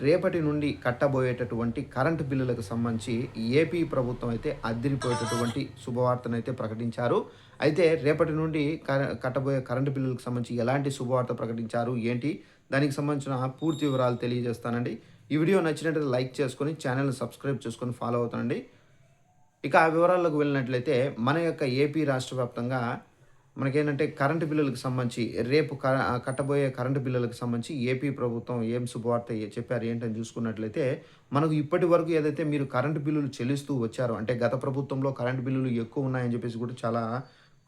రేపటి నుండి కట్టబోయేటటువంటి కరెంటు బిల్లులకు సంబంధించి ఏపీ ప్రభుత్వం అయితే అద్దిరిపోయేటటువంటి శుభవార్తను అయితే ప్రకటించారు. అయితే రేపటి నుండి కర- కట్టబోయే కరెంటు బిల్లులకు సంబంధించి ఎలాంటి శుభవార్త ప్రకటించారు ఏంటి? దానికి సంబంధించిన పూర్తి వివరాలు తెలియజేస్తానండి. ఈ వీడియో నచ్చినట్లయితే లైక్ చేసుకొని ఛానల్ని సబ్స్క్రైబ్ చేసుకొని ఫాలో అవుతానండి. ఇక ఆ వివరాల్లోకి వెళ్ళినట్లయితే మన యొక్క ఏపీ రాష్ట్ర వ్యాప్తంగా మనకేంటంటే కరెంటు బిల్లులకు సంబంధించి రేపు క- కట్టబోయే కరెంటు బిల్లులకు సంబంధించి ఏపీ ప్రభుత్వం ఏం శుభవార్త చెప్పారు ఏంటని చూసుకున్నట్లయితే మనకు ఇప్పటి వరకు ఏదైతే మీరు కరెంటు బిల్లులు చెల్లిస్తూ వచ్చారో అంటే గత ప్రభుత్వంలో కరెంటు బిల్లులు ఎక్కువ ఉన్నాయని చెప్పేసి కూడా చాలా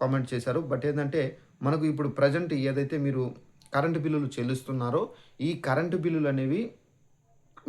కామెంట్ చేశారు. బట్ ఏంటంటే మనకు ఇప్పుడు ప్రజెంట్ ఏదైతే మీరు కరెంటు బిల్లులు చెల్లిస్తున్నారో ఈ కరెంటు బిల్లులు అనేవి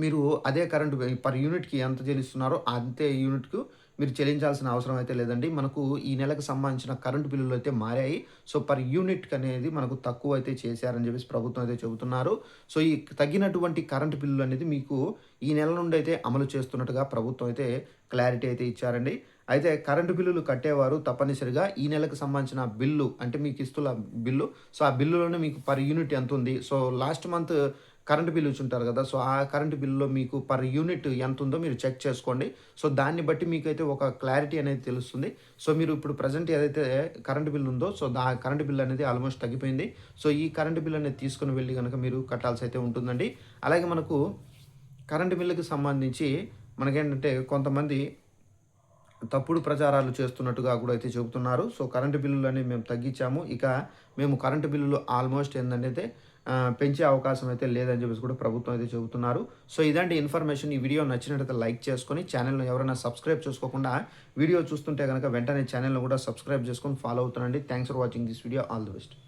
మీరు అదే కరెంటు పర్ యూనిట్కి ఎంత చెల్లిస్తున్నారో అంతే యూనిట్కు మీరు చెల్లించాల్సిన అవసరం అయితే లేదండి. మనకు ఈ నెలకు సంబంధించిన కరెంటు బిల్లులు అయితే మారాయి. సో పర్ యూనిట్ అనేది మనకు తక్కువ అయితే చేశారని చెప్పేసి ప్రభుత్వం అయితే చెబుతున్నారు. సో ఈ తగ్గినటువంటి కరెంటు బిల్లులు అనేది మీకు ఈ నెల నుండి అయితే అమలు చేస్తున్నట్టుగా ప్రభుత్వం అయితే క్లారిటీ అయితే ఇచ్చారండి. అయితే కరెంటు బిల్లులు కట్టేవారు తప్పనిసరిగా ఈ నెలకు సంబంధించిన బిల్లు అంటే మీకు ఇస్తున్న బిల్లు. సో ఆ బిల్లులోనే మీకు పర్ యూనిట్ ఎంత ఉంది? So last month current bill ఇచ్చుంటారు కదా సో ఆ కరెంటు బిల్లులో మీకు పర్ యూనిట్ ఎంత ఉందో మీరు చెక్ చేసుకోండి. సో దాన్ని బట్టి మీకైతే ఒక క్లారిటీ అనేది తెలుస్తుంది. సో మీరు ఇప్పుడు ప్రజెంట్ ఏదైతే కరెంటు బిల్ ఉందో సో దా కరెంటు బిల్ అనేది ఆల్మోస్ట్ తగ్గిపోయింది. సో ఈ కరెంటు బిల్ అనేది తీసుకుని వెళ్ళి కనుక మీరు కట్టాల్సి అయితే ఉంటుందండి. అలాగే మనకు కరెంటు బిల్లుకి సంబంధించి మనకేంటంటే కొంతమంది తప్పుడు ప్రచారాలు చేస్తున్నట్టుగా కూడా అయితే చెబుతున్నారు. సో కరెంటు బిల్లులని మేము తగ్గించాము. ఇక మేము కరెంటు బిల్లులు ఆల్మోస్ట్ ఏంటంటే పెంచే అవకాశం అయితే లేదని చెప్పేసి కూడా ప్రభుత్వం అయితే చెబుతున్నారు. సో ఇలాంటి ఇన్ఫర్మేషన్. ఈ వీడియో నచ్చినట్లయితే లైక్ చేసుకొని ఛానల్ను ఎవరైనా సబ్స్క్రైబ్ చేసుకోకుండా వీడియో చూస్తుంటే కనుక వెంటనే ఛానల్ను కూడా సబ్స్క్రైబ్ చేసుకొని ఫాలో అవుతానండి thanks for watching this video all the best